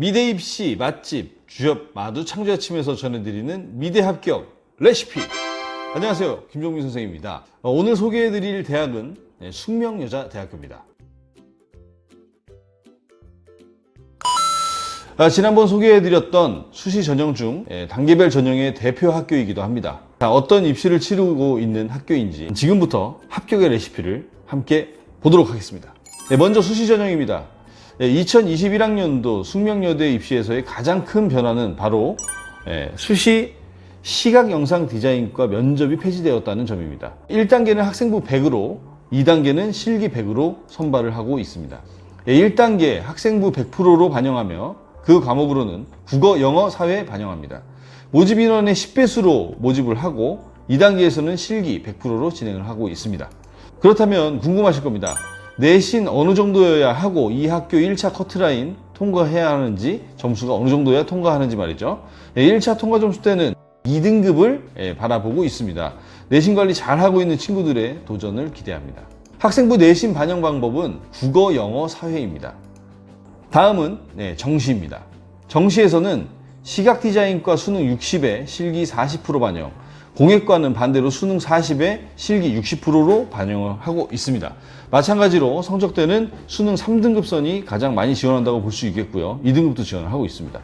미대 입시 맛집 주엽 마두 창조 아침에서 전해드리는 미대 합격 레시피. 안녕하세요, 김종민 선생입니다. 어, 오늘 소개해드릴 대학은 네, 숙명여자대학교입니다. 아, 지난번 소개해드렸던 수시 전형 중 예, 단계별 전형의 대표 학교이기도 합니다. 자, 어떤 입시를 치르고 있는 학교인지 지금부터 합격의 레시피를 함께 보도록 하겠습니다. 네, 먼저 수시 전형입니다. 2021학년도 숙명여대 입시에서의 가장 큰 변화는 바로 예, 수시 시각 영상 디자인과 면접이 폐지되었다는 점입니다. 1단계는 학생부 100으로 2단계는 실기 100으로 선발을 하고 있습니다. 1단계 학생부 100%로 반영하며 그 과목으로는 국어, 영어, 사회 반영합니다. 모집 인원의 10배수로 모집을 하고 2단계에서는 실기 100%로 진행을 하고 있습니다. 그렇다면 궁금하실 겁니다. 내신 어느 정도여야 하고 이 학교 1차 커트라인 통과해야 하는지 점수가 어느 정도야 통과하는지 말이죠. 1차 통과 점수 때는 2등급을 바라보고 있습니다. 내신 관리 잘 하고 있는 친구들의 도전을 기대합니다. 학생부 내신 반영 방법은 국어, 영어, 사회입니다. 다음은 네, 정시입니다. 정시에서는 시각 디자인과 수능 60에 실기 40% 반영, 공예과는 반대로 수능 40에 실기 60%로 반영을 하고 있습니다. 마찬가지로 성적대는 수능 3등급선이 가장 많이 지원한다고 볼 수 있겠고요. 2등급도 지원을 하고 있습니다.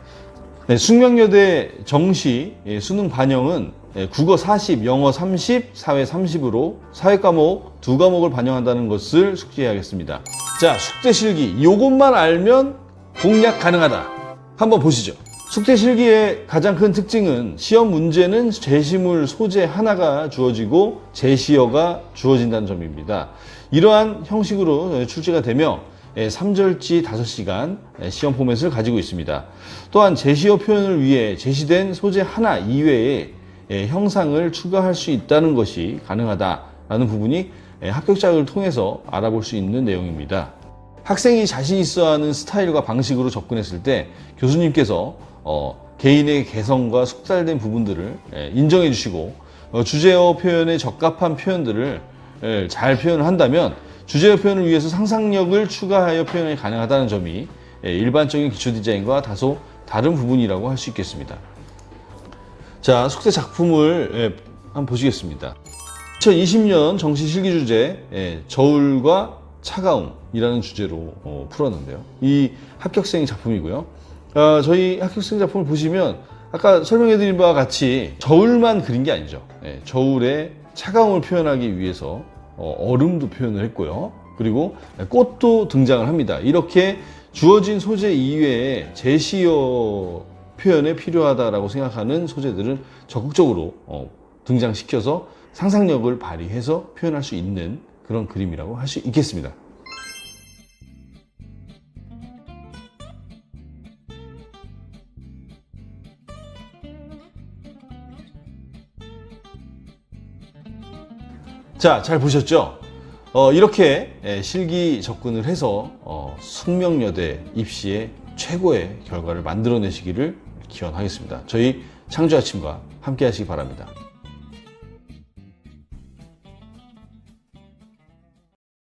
네, 숙명여대 정시 예, 수능 반영은 예, 국어 40, 영어 30, 사회 30으로 사회 과목 두 과목을 반영한다는 것을 숙지해야겠습니다. 자, 숙제 실기. 요것만 알면 공략 가능하다. 한번 보시죠. 숙제 실기의 가장 큰 특징은 시험 문제는 제시물 소재 하나가 주어지고 제시어가 주어진다는 점입니다. 이러한 형식으로 출제가 되며 3절지 5시간 시험 포맷을 가지고 있습니다. 또한 제시어 표현을 위해 제시된 소재 하나 이외에 형상을 추가할 수 있다는 것이 가능하다라는 부분이 합격자를 통해서 알아볼 수 있는 내용입니다. 학생이 자신 있어 하는 스타일과 방식으로 접근했을 때 교수님께서 어, 개인의 개성과 숙달된 부분들을 예, 인정해 주시고 어, 주제어 표현에 적합한 표현들을 예, 잘 표현을 한다면 주제어 표현을 위해서 상상력을 추가하여 표현이 가능하다는 점이 예, 일반적인 기초 디자인과 다소 다른 부분이라고 할 수 있겠습니다. 자, 숙제 작품을 예, 한번 보시겠습니다. 2020년 정시 실기 주제 예, 저울과 차가움이라는 주제로 어, 풀었는데요. 이 합격생 작품이고요. 어, 저희 합격생 작품을 보시면 아까 설명해드린 바와 같이 저울만 그린 게 아니죠. 예, 저울의 차가움을 표현하기 위해서 어, 얼음도 표현을 했고요. 그리고 꽃도 등장을 합니다. 이렇게 주어진 소재 이외에 제시어 표현에 필요하다라고 생각하는 소재들은 적극적으로 어, 등장시켜서 상상력을 발휘해서 표현할 수 있는 그런 그림이라고 할 수 있겠습니다. 자, 잘 보셨죠? 어, 이렇게 예, 실기 접근을 해서 어, 숙명여대 입시의 최고의 결과를 만들어내시기를 기원하겠습니다. 저희 창조 아침과 함께 하시기 바랍니다.